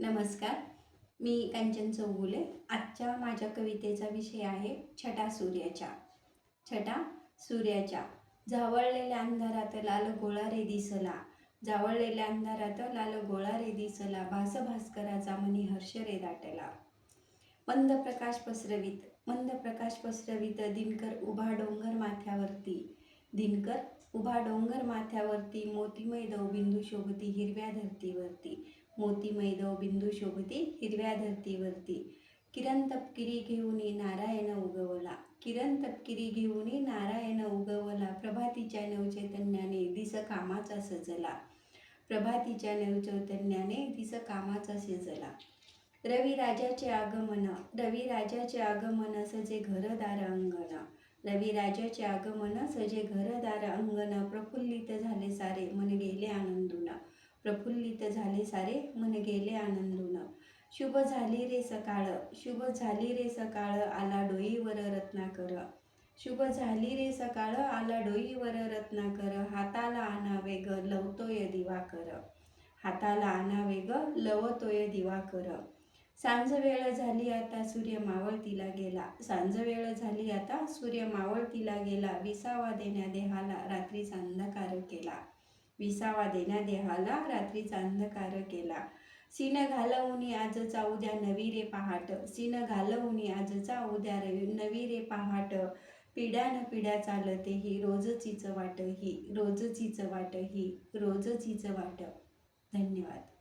नमस्कार मी कंचन चौगुले. आजच्या माझ्या कवितेचा विषय आहे छटा सूर्याच्या. छटा सूर्याच्या. झावळलेल्या अंधारात लाल गोळा रे दिसला. जावळलेल्या अंधारात लाल गोळा रे दिसला. भास भास्कराचा मनी हर्ष रे दाटला. मंद प्रकाश पसरवीत मंद प्रकाश पसरवीत दिनकर उभा डोंगर माथ्यावरती. दिनकर उभा डोंगर माथ्यावरती मोतीमय बिंदू शोभती हिरव्या धरतीवरती मोतीमय बिंदू शोभती हिरव्या धरतीवरती. किरण तपकिरी घेऊन नारायण उगवला. किरण तपकिरी घेऊन नारायण उगवला. प्रभातीच्या नवचैतन्याने दिस कामाचा सजला. प्रभातीच्या नवचैतन्याने दिस कामाचा सजला. रवी राजाचे आगमन रवी राजाचे आगमन सजे घरदार अंगण. रवी राजाचे आगमन सजे घरदार अंगण प्रफुल्लित झाले सारे मन गेले आनंदून प्रफुल्लित झाले सारे मन गेले आनंदून शुभ झाली रे सकाळ शुभ झाली रे सकाळ आला डोईवर रत्नाकर. शुभ झाली रे सकाळ आला डोईवर रत्नाकर. हाताला आणावे ग लवतोय दिवाकर. हाताला आणावे ग लवतोय दिवाकर. सांज वेळ झाली आता सूर्य मावळतीला गेला. सांज वेळ झाली आता सूर्य मावळतीला गेला. विसावा देण्या देहाला रात्रीचा अंधकार केला. विसावा देण्या देहाला रात्रीचा अंधकार केला. सीन घालवूनी आजचा उद्या नवी रे पहाट. सीन घालवून आजचा उद्या नवी रे पहाट. पिढ्यान पिढ्या चालते ही रोजचीच वाट ही रोजचीच वाट ही रोजचीच वाट. धन्यवाद.